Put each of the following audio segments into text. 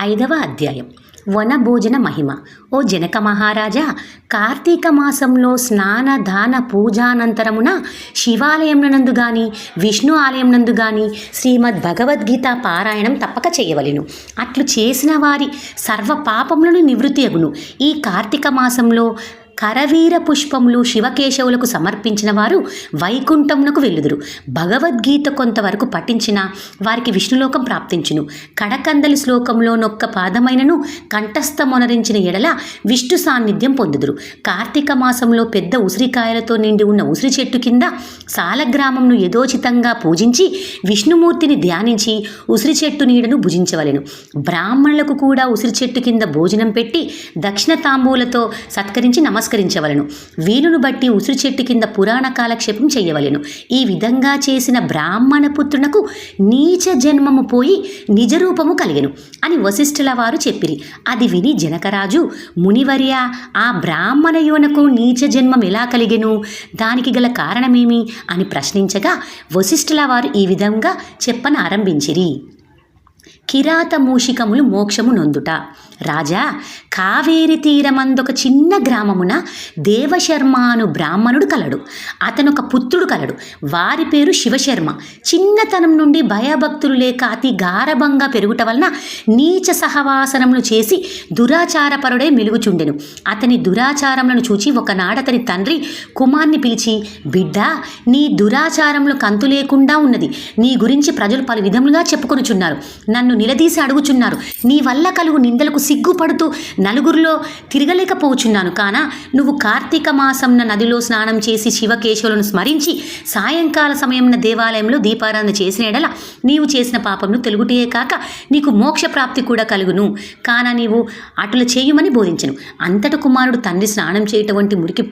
ఐదవ అధ్యాయం. వనభోజన మహిమ. ఓ జనక మహారాజా కార్తీక మాసంలో స్నాన దాన పూజానంతరమున శివాలయమునందు గాని విష్ణు ఆలయం నందు గాని శ్రీమద్ భగవద్గీత పారాయణం తప్పక చేయవలెను. అట్లు చేసిన వారి సర్వ పాపములను నివృత్తి అగును. ఈ కార్తీక మాసంలో కరవీర పుష్పములు శివకేశవులకు సమర్పించిన వారు వైకుంఠమునకు వెళ్ళుదురు. భగవద్గీత కొంతవరకు పఠించిన వారికి విష్ణులోకం ప్రాప్తించును. కడకందలి శ్లోకంలో నొక్క పాదమైనను కంఠస్థమొనరించిన ఎడల విష్ణు సాన్నిధ్యం పొందుదురు. కార్తీక మాసంలో పెద్ద ఉసిరికాయలతో నిండి ఉన్న ఉసిరి చెట్టు కింద సాలగ్రామంను యథోచితంగా పూజించి విష్ణుమూర్తిని ధ్యానించి ఉసిరి చెట్టు నీడను భుజించవలెను. బ్రాహ్మణులకు కూడా ఉసిరి చెట్టు కింద భోజనం పెట్టి దక్షిణ తాంబూలతో సత్కరించి నమస్కారం నమస్కరించవలను వీలును బట్టి ఉసిరి చెట్టు కింద పురాణ కాలక్షేపం చేయవలెను. ఈ విధంగా చేసిన బ్రాహ్మణ పుత్రునకు నీచ జన్మము పోయి నిజరూపము కలిగెను అని వశిష్ఠుల వారు చెప్పిరి. అది విని జనకరాజు మునివర్య ఆ బ్రాహ్మణ యువనకు నీచ జన్మం ఎలా కలిగెను? దానికి గల కారణమేమి? అని ప్రశ్నించగా వశిష్ఠుల వారు ఈ విధంగా చెప్పన ఆరంభించిరి కిరాత మూషికములు మోక్షము నొందుట. రాజా కావేరి తీరమందొక చిన్న గ్రామమున దేవశర్మ అను బ్రాహ్మణుడు కలడు. అతను ఒక పుత్రుడు కలడు. వారి పేరు శివశర్మ. చిన్నతనం నుండి భయభక్తులు లేక అతి గారభంగా పెరుగుట వలన నీచ సహవాసనములు చేసి దురాచారపరుడే మెలుగుచుండెను. అతని దురాచారములను చూచి ఒకనాడు అతని తండ్రి కుమార్ని పిలిచి బిడ్డ నీ దురాచారములు కంతు లేకుండా ఉన్నది. నీ గురించి ప్రజలు పలు విధములుగా చెప్పుకొనుచున్నారు. నన్ను నిలదీసి అడుగుచున్నారు. నీ వల్ల కలుగు నిందలకు సిగ్గుపడుతూ నలుగురిలో తిరగలేకపోచున్నాను. కాన నువ్వు కార్తీక మాసంన నదిలో స్నానం చేసి శివకేశవులను స్మరించి సాయంకాల సమయంన దేవాలయంలో దీపారాధన చేసిన ఎడల నీవు చేసిన పాపంను తెలుగుటే కాక నీకు మోక్ష ప్రాప్తి కూడా కలుగును. కాన నీవు అటుల చేయుమని బోధించను. అంతట కుమారుడు తండ్రి స్నానం చేయటం వంటి మురికి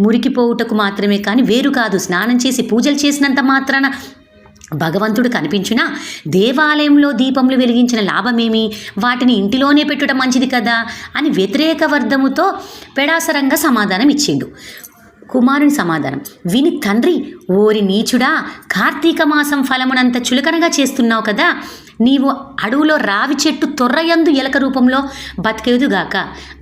మురికిపోవుటకు మాత్రమే కానీ వేరు కాదు. స్నానం చేసి పూజలు చేసినంత మాత్రాన భగవంతుడు కనిపించిన దేవాలయంలో దీపములు వెలిగించిన లాభమేమి? వాటిని ఇంటిలోనే పెట్టుట మంచిది కదా? అని వ్యతిరేక వర్ధముతో పెడాసరంగా సమాధానం ఇచ్చిండు కుమారుని సమాధానం. విని తండ్రి ఓరి నీచుడా కార్తీక మాసం ఫలమునంత చులకనగా చేస్తున్నావు కదా నీవు అడవులో రావి చెట్టు తొర్రయందు ఎలక రూపంలో బతికేదుగాక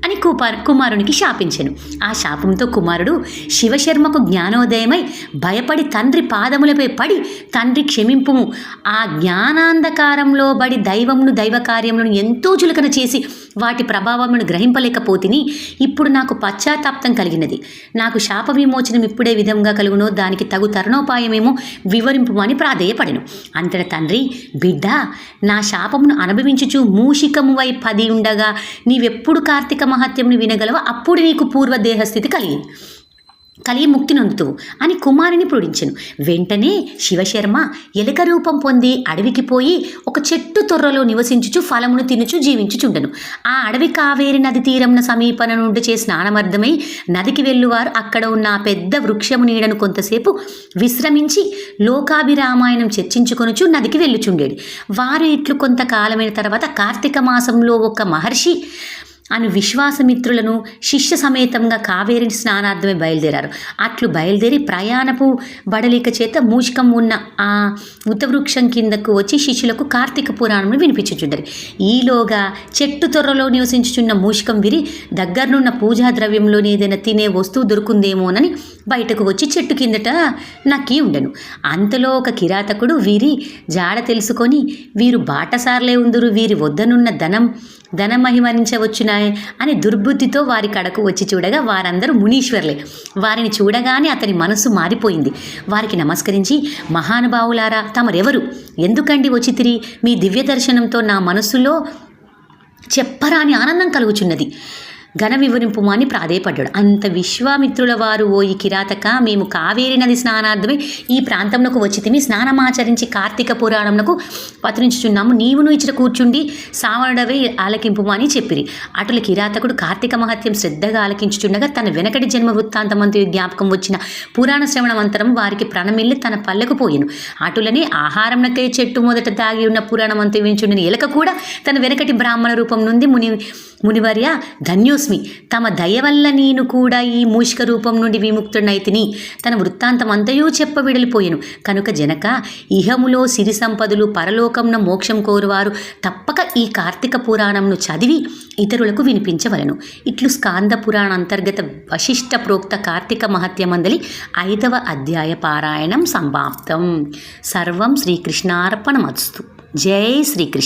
అని కుమార్ కుమారునికి శాపించెను. ఆ శాపంతో కుమారుడు శివశర్మకు జ్ఞానోదయమై భయపడి తండ్రి పాదములపై పడి తండ్రి క్షమింపుము. ఆ జ్ఞానాంధకారంలో బడి దైవమును దైవ కార్యములను ఎంతో చులకన చేసి వాటి ప్రభావమును గ్రహింపలేకపోతిని ఇప్పుడు నాకు పశ్చాత్తాప్తం కలిగినది. నాకు శాప విమోచనం ఇప్పుడే విధంగా కలుగునో దానికి తగు తరుణోపాయమేమో వివరింపుమని ప్రాధేయపడెను. అంతట తండ్రి బిడ్డ నా శాపమును అనుభవించుచు మూషికము వై పది ఉండగా నీవెప్పుడు కార్తీక మహత్యమును వినగలవో అప్పుడు నీకు పూర్వ దేహస్థితి కలిగింది కలిగి ముక్తి నొందుతువు అని కుమారుని పొడించెను వెంటనే శివశర్మ ఎలుక రూపం పొంది అడవికి పోయి ఒక చెట్టు తొర్రలో నివసించుచు ఫలమును తినుచు జీవించుచుండెను. ఆ అడవి కావేరి నది తీరమున సమీపన నుండి చే స్నానమర్థమై నదికి వెళ్ళువారు అక్కడ ఉన్న ఆ పెద్ద వృక్షము నీడను కొంతసేపు విశ్రమించి లోకాభిరామాయణం చర్చించుకొనుచు నదికి వెళ్ళుచుండేది. వారు ఇట్లు కొంతకాలమైన తర్వాత కార్తీక మాసంలో ఒక మహర్షి అను విశ్వాసమిత్రులను శిష్య సమేతంగా కావేరి స్నానార్థమే బయలుదేరారు. అట్లు బయలుదేరి ప్రయాణపు బడలిక చేత మూషికం ఉన్న ఆ ఉతవృక్షం కిందకు వచ్చి శిష్యులకు కార్తీక పురాణమును వినిపించుచుండరు. ఈలోగా చెట్టు తొర్రలో నివసించుచున్న మూషికం విరి దగ్గరనున్న పూజా ద్రవ్యంలోని ఏదైనా తినే వస్తువు దొరుకుందేమోనని బయటకు వచ్చి చెట్టు కిందట నక్కి ఉండెను. అంతలో ఒక కిరాతకుడు వీరి జాడ తెలుసుకొని వీరు బాటసార్లే ఉందరు వీరి వద్దనున్న ధనం ధనమహిమరించవచ్చునాయ్ అని దుర్బుద్ధితో వారి కడకు వచ్చి చూడగా వారందరూ మునీశ్వర్లే. వారిని చూడగానే అతని మనస్సు మారిపోయింది. వారికి నమస్కరించి మహానుభావులారా తమరెవరు? ఎందుకండి వచ్చి తిరిగి? మీ దివ్య దర్శనంతో నా మనస్సులో చెప్పరాని ఆనందం కలుగుచున్నది. ఘన వివరింపు అని ప్రాధేయపడ్డాడు. అంత విశ్వామిత్రుల వారు ఓ ఈ కిరాతక మేము కావేరి నది స్నానార్థమై ఈ ప్రాంతంలోకి వచ్చి తిని స్నానమాచరించి కార్తీక పురాణంకు పత్రించుచున్నాము నీవును ఇచ్చిన కూర్చుండి సావడవే ఆలకింపు అని చెప్పిరి. అటుల కిరాతకుడు కార్తీక మహత్యం శ్రద్ధగా ఆలకించుచుండగా తన వెనకటి జన్మ వృత్తాంతమంతు జ్ఞాపకం వచ్చిన పురాణ శ్రవణమంతరం వారికి ప్రణమిల్లి తన పల్లెకు పోయెను. అటులనే ఆహారంనకై చెట్టు మొదట దాగి ఉన్న పురాణమంతు వించుండిన. ఎలక కూడా తన వెనకటి బ్రాహ్మణ రూపం నుండి ముని మునివర్య ధన్యోస్మి తమ దయ వల్ల నేను కూడా ఈ మూషిక రూపం నుండి విముక్తుడైతిని. తన వృత్తాంతం అంతయూ చెప్ప విడలిపోయెను. కనుక జనక ఇహములో సిరి సంపదలు పరలోకంన మోక్షం కోరువారు తప్పక ఈ కార్తీక పురాణంను చదివి ఇతరులకు వినిపించవలను. ఇట్లు స్కాంద పురాణ అంతర్గత వశిష్ట ప్రోక్త కార్తీక మహత్యమందలి ఐదవ అధ్యాయ పారాయణం సంభాప్తం. సర్వం శ్రీకృష్ణార్పణమస్తు. జై శ్రీకృష్ణ.